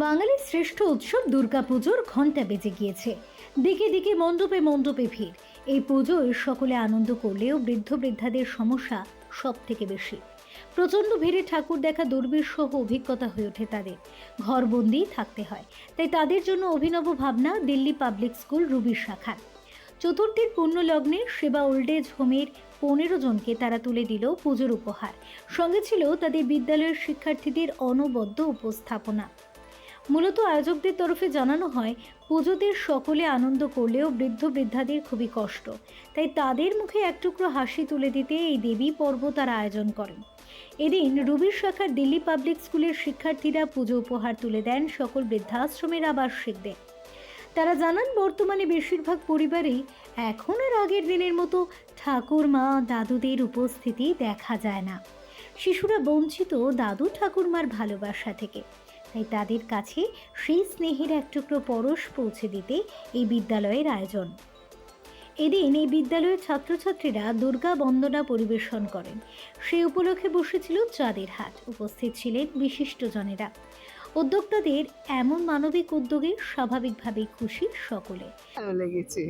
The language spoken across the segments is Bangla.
বাঙালির শ্রেষ্ঠ উৎসব দুর্গাপুজোর ঘণ্টা বেজে গিয়েছে। দিকে দিকে মণ্ডপে মণ্ডপে ভিড়। এই পুজোয় সকলে আনন্দ করলেও বৃদ্ধ বৃদ্ধাদের সমস্যা সব থেকে বেশি। প্রচণ্ড ভিড়ে ঠাকুর দেখা দুর্বিষহ অভিজ্ঞতা হয়ে ওঠে তাদের। ঘরবন্দি থাকতে হয়। তাই তাদের জন্য অভিনব ভাবনা দিল্লি পাবলিক স্কুল রুবির শাখার। চতুর্থীর পুণ্যলগ্নে সেবা ওল্ডেজ হোমের পনেরো জনকে তারা তুলে দিল পুজোর উপহার। সঙ্গে ছিল তাদের বিদ্যালয়ের শিক্ষার্থীদের অনবদ্য উপস্থাপনা। মূলত আয়োজকদের তরফে জানানো হয় পুজোতে সকলে আনন্দ করলেও বৃদ্ধ বৃদ্ধাদের খুবই কষ্ট। তাই তাদের মুখে এক টুকরো হাসি তুলে দিতে এই দেবী পর্ব তারা আয়োজন করেন। এদিন রুবির শাখার দিল্লি পাবলিক স্কুলের শিক্ষার্থীরা পুজো উপহার তুলে দেন সকল বৃদ্ধাশ্রমের আবাসিকদের। তারা জানান, বর্তমানে বেশিরভাগ পরিবারেই এখন আর আগের দিনের মতো ঠাকুর মা দাদুদের উপস্থিতি দেখা যায় না। শিশুরা বঞ্চিত দাদু ঠাকুরমার ভালোবাসা থেকে। তাই তাদের কাছে সেই স্নেহের এক টুকরো পরশ পৌঁছে দিতে এই বিদ্যালয়ের আয়োজন। এদিন এই বিদ্যালয়ের ছাত্রছাত্রীরা দুর্গা বন্দনা পরিবেশন করেন। সে উপলক্ষে বসেছিল চাঁদের হাট। উপস্থিত ছিলেন বিশিষ্টজনেরা। উদ্যোক্তাদের এমন মানবিক উদ্যোগে স্বাভাবিকভাবেই খুশি সকলে ভালো লেগেছে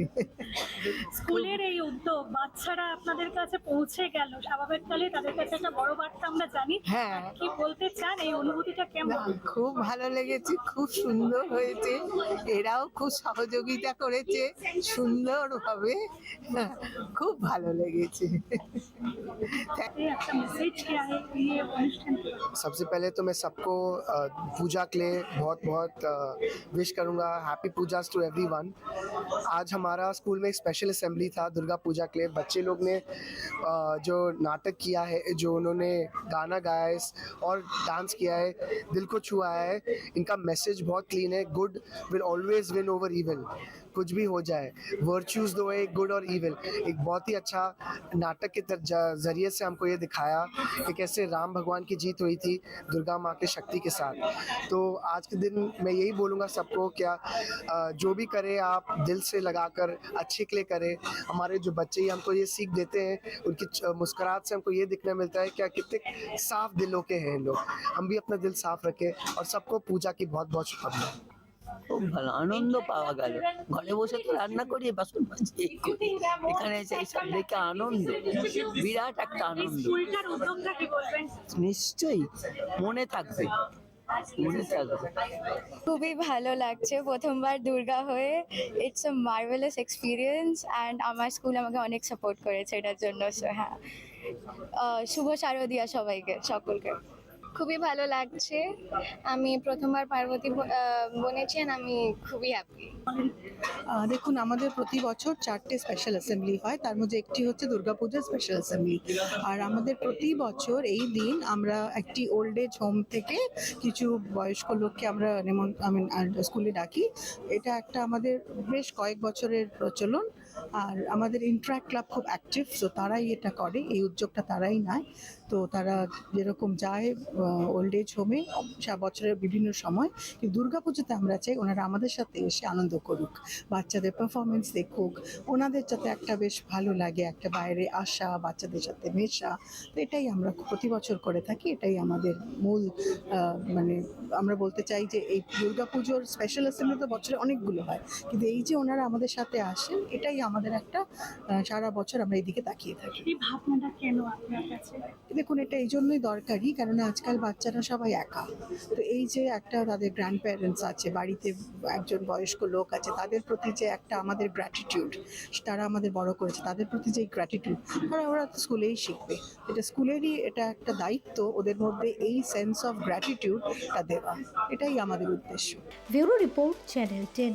স্কুলের এই উদ্যোগ বাচ্চারা আপনাদের কাছে পৌঁছে গেল স্বাভাবিককালে তাদের কাছে একটা বড় বার্তা আমরা জানি হ্যাঁ কি বলতে চান এই অনুভূতিটা কেমন না, খুব ভালো লেগেছে খুব সুন্দর হয়েছে এরাও খুব সহযোগিতা করেছে সুন্দরভাবে হ্যাঁ, খুব ভালো লেগেছে এই একটা মেসেজ কে आहे ये অনুষ্ঠান के बारे में? सबसे पहले तो मैं सबको अ, पूजा के लिए बहुत बहुत विश करूँगा. Happy Puja to everyone आज हमारा स्कूल में एक स्पेशल असेंबली था, दुर्गा पूजा के लिए. बच्चे लोग ने जो नाटक किया है, जो उन्होंने गाना गाया है, और डांस किया है, दिल को छुआ है, इनका मैसेज बहुत क्लीन है. Good will always win over evil कुछ भी हो जाए। वर्च्यूज दो एक गुड और इविल एक बहुत ही अच्छा नाटक के ज़रिए से हमको ये दिखाया कि कैसे राम भगवान की जीत हुई थी दुर्गा माँ के शक्ति के साथ। तो आज के दिन मैं यही बोलूँगा सबको, क्या जो भी करे आप, दिल से लगाकर अच्छे के लिए करें। हमारे जो बच्चे ही हमको ये सीख देते हैं, उनकी मुस्कुराहट से हमको ये दिखने मिलता है, क्या कितने साफ़ दिलों के हैं लोग। हम भी अपना दिल साफ़ रखें और सबको पूजा की बहुत बहुत शुभकामनाएँ। খুব ভালো, আনন্দ পাওয়া গেল। ঘরে বসে তো রান্না করি বাসন করি। এখানে এসে এইসব দেখে আনন্দ, বিরাট একটা আনন্দ। নিশ্চয়ই, মনে থাকবে খুবই ভালো লাগছে প্রথমবার দুর্গা হয়ে। It's a marvellous experience and আমার স্কুল আমাকে অনেক সাপোর্ট করেছে এটার জন্য হ্যাঁ। শুভ শারদিয়া সবাইকে, সকলকে। খুবই ভালো লাগছে। আমি প্রথমবার পার্বতী ব- বনেছি and আমি খুবই হ্যাপি দেখুন, আমাদের প্রতি বছর চারটে স্পেশাল অ্যাসেম্বলি হয়। তার মধ্যে একটি হচ্ছে দুর্গাপূজার স্পেশাল অ্যাসেম্বলি আর আমাদের প্রতি বছর এই দিন আমরা একটি ওল্ড এজ হোম থেকে কিছু বয়স্ক লোককে আমরা স্কুলে ডাকি। এটা একটা আমাদের বেশ কয়েক বছরের প্রচলন। আর আমাদের ইন্ট্রাক্ট ক্লাব খুব অ্যাক্টিভ সো তারাই এটা করে। এই উদ্যোগটা তারাই নেয়। তো তারা যেরকম যায় ওল্ড এজ হোমে বছরের বিভিন্ন সময় কিন্তু দুর্গাপুজোতে আমরা চাই ওনারা আমাদের সাথে এসে আনন্দ করুক। বাচ্চাদের পারফরমেন্স দেখুক ওনাদের যাতে একটা বেশ ভালো লাগে একটা বাইরে আসা বাচ্চাদের সাথে মেশা। তো এটাই আমরা প্রতি বছর করে থাকি এটাই আমাদের মূল মানে আমরা বলতে চাই যে এই দুর্গাপুজোর স্পেশাল অ্যাসেম্বলি তো বছরে অনেকগুলো হয়। কিন্তু এই যে ওনারা আমাদের সাথে আসেন এটাই আমাদের একটা সারা বছর আমরা এইদিকে তাকিয়ে থাকি। এই ভাবনাটা কেন আপনার কাছে? দেখুন এটা এই জন্যই দরকারি কারণ আজকাল বাচ্চারা সবাই একা। তো এই যে একটা তাদের গ্র্যান্ড প্যারেন্টস আছে, বাড়িতে একজন বয়স্ক লোক আছে, তাদের প্রতি যে একটা আমাদের গ্র্যাটিটিউড তারা আমাদের বড় করেছে, তাদের প্রতি যে গ্র্যাটিটিউড তারা ওরা স্কুলেই শিখবে। এটা স্কুলেরই এটা একটা দায়িত্ব, ওদের মধ্যে এই সেন্স অফ গ্র্যাটিটিউডটা দেওয়া। এটাই আমাদের উদ্দেশ্য। Bureau report channel ten.